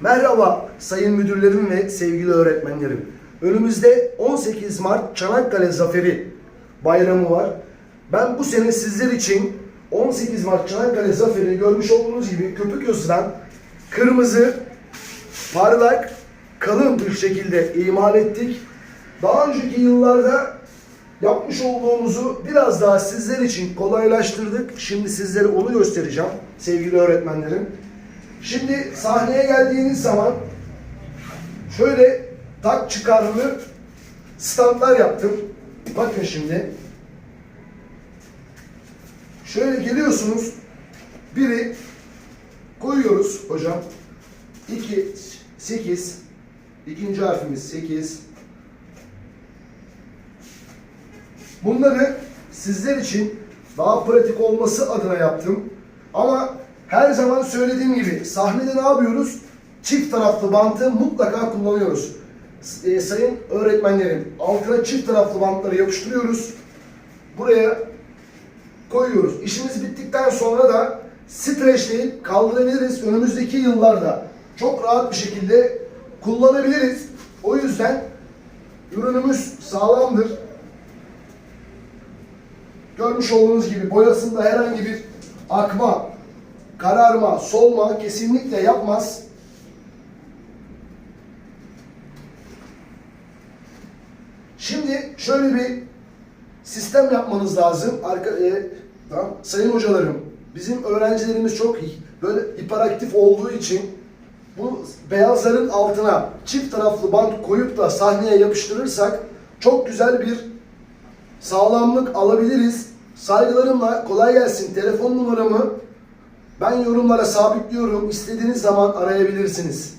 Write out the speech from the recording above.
Merhaba sayın müdürlerim ve sevgili öğretmenlerim. Önümüzde 18 Mart Çanakkale Zaferi bayramı var. Ben bu sene sizler için 18 Mart Çanakkale Zaferi görmüş olduğunuz gibi köpük yazılan kırmızı, parlak, kalın bir şekilde imal ettik. Daha önceki yıllarda yapmış olduğumuzu biraz daha sizler için kolaylaştırdık. Şimdi sizlere onu göstereceğim sevgili öğretmenlerim. Şimdi sahneye geldiğiniz zaman şöyle tak çıkarlı standlar yaptım. Bakın şimdi. Şöyle geliyorsunuz. Biri koyuyoruz hocam. 2 8 İkinci harfimiz 8 Bunları sizler için daha pratik olması adına yaptım. Ama her zaman söylediğim gibi sahnede ne yapıyoruz? Çift taraflı bantı mutlaka kullanıyoruz. E, sayın öğretmenlerim altına çift taraflı bantları yapıştırıyoruz. Buraya koyuyoruz. İşimiz bittikten sonra da streçleyip kaldırabiliriz. Önümüzdeki yıllarda çok rahat bir şekilde kullanabiliriz. O yüzden ürünümüz sağlamdır. Görmüş olduğunuz gibi boyasında herhangi bir akma, kararma, solma kesinlikle yapmaz. Şimdi şöyle bir sistem yapmanız lazım. Arka, e, tamam. Sayın hocalarım, bizim öğrencilerimiz çok. Böyle hiperaktif olduğu için bu beyazların altına çift taraflı bant koyup da sahneye yapıştırırsak çok güzel bir sağlamlık alabiliriz. Saygılarımla kolay gelsin. Telefon numaramı ben yorumlara sabitliyorum. İstediğiniz zaman arayabilirsiniz.